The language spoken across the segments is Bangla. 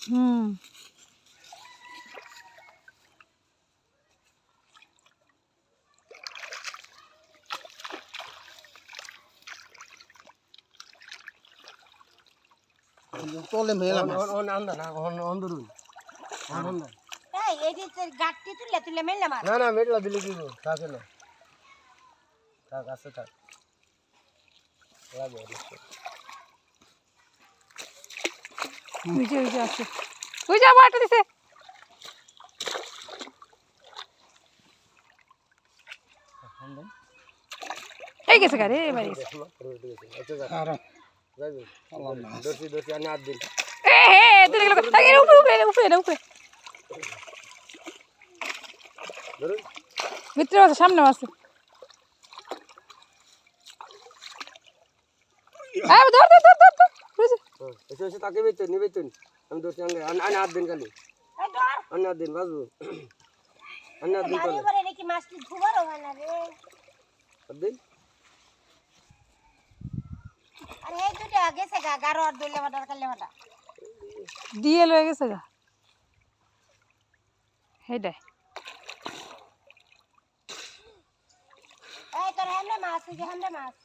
হুম। তলে মেলা অন অন আন্দা না অন অন ধরুন। এই এই যে তোর তুলে তুলে মেললাম আর না না মেটলা দিলে কি থাকে না। থাক আছে থাক। লাগে ওই যে ওই যে আছে ওই যে আবার একটা দিছে। এই গেছে গাড়ি এবার ভিতরে আছে সামনে আছে। ধর ধর ধর ধর। এসে এসে তাকে বেতন নিবে বেতন আমি দর্শি আনলে আনি আট দিন খালি এই ধর আনি আট দিন বাজবো আনি আট দিন গাড়ি করলে করে নাকি মাছটি ধুবারও হয় না রে আট দিন আরে এই দুটো গেছে গা গারো আর দইলে বাটার কালে বাটা দিয়ে লয়ে গেছে গা হেডাই এই তোর হেমনে মাছ এই যে হেমনে মাছ এই এই দিনে তো এই যে চাল্লা বাজবো হলো লাইলে কইতে লোকে মুখ দে বাড়ি বলে মাছটি চাল্লা এই বাজবো উসা কর হেনা জাল জাল জাল জাল জাল জাল মুখটা মুখটা মুখটা মুখটা একটা উসা কর হ্যাঁ কারফু কারফু তোর পাশে মাছ এ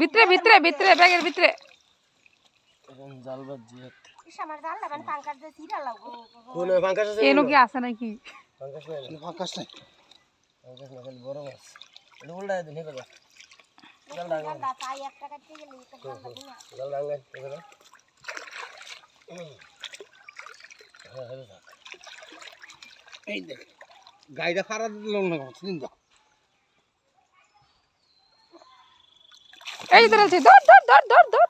ভিতরে ভিতরে ভিতরে ব্যাগের ভিতরে। জাল ইস আমার জাল লাগান পাঙ্কার দিয়ে সিরা লাগো কোন ফাঙ্কাস আছে এনো কি আছে নাকি? ফাঙ্কাস নাই। ফাঁকাস নাই। ফাঙ্কাস না খালি বড় মাছ। এটা উল্টা দিন হেবে জাল তাই একটা কাটতে গেলে জাল লাগে না জাল ডাঙ্গাই হেবে হেবে থাক এই দেখ গাইটা ফারা দিল না দাও এই ধরে আছে ধর ধর ধর ধর ধর।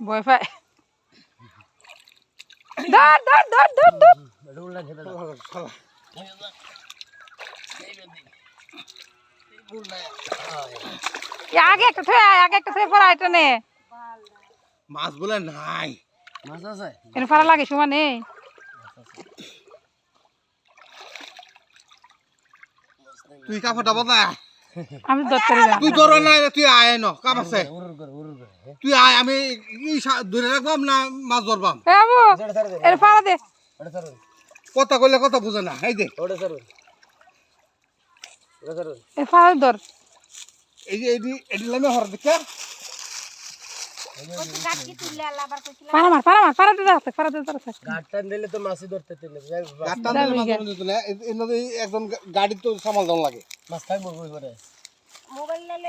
ভয় পায়। ধর ধর ধর ধর ধর। আগে একটা থে আগে একটা থে পড়া এটা নে। মাছ বলে নাই। মাছ আছে? এর লাগে সমানে তুই কাপড়টা বদলা আমি না। তুই ধরো নাই তুই আয় ন কাপ আছে। তুই আয় আমি ধরে রাখবাম না মাছ ধরবাম? এর ফাড়া দে। কথা কইলে কথা বুঝে না এই দে। ওটা ধর। এই এডি এডি লামে হর দেখে মার মার দে দাও দে দাও দিলে তো ধরতে দিলে মাছ ধরে দিত না এ- এর মধ্যে একজন গা- গাড়ি তো সামাল দাও লাগে। মাছ খাই করে মোবাইল লালে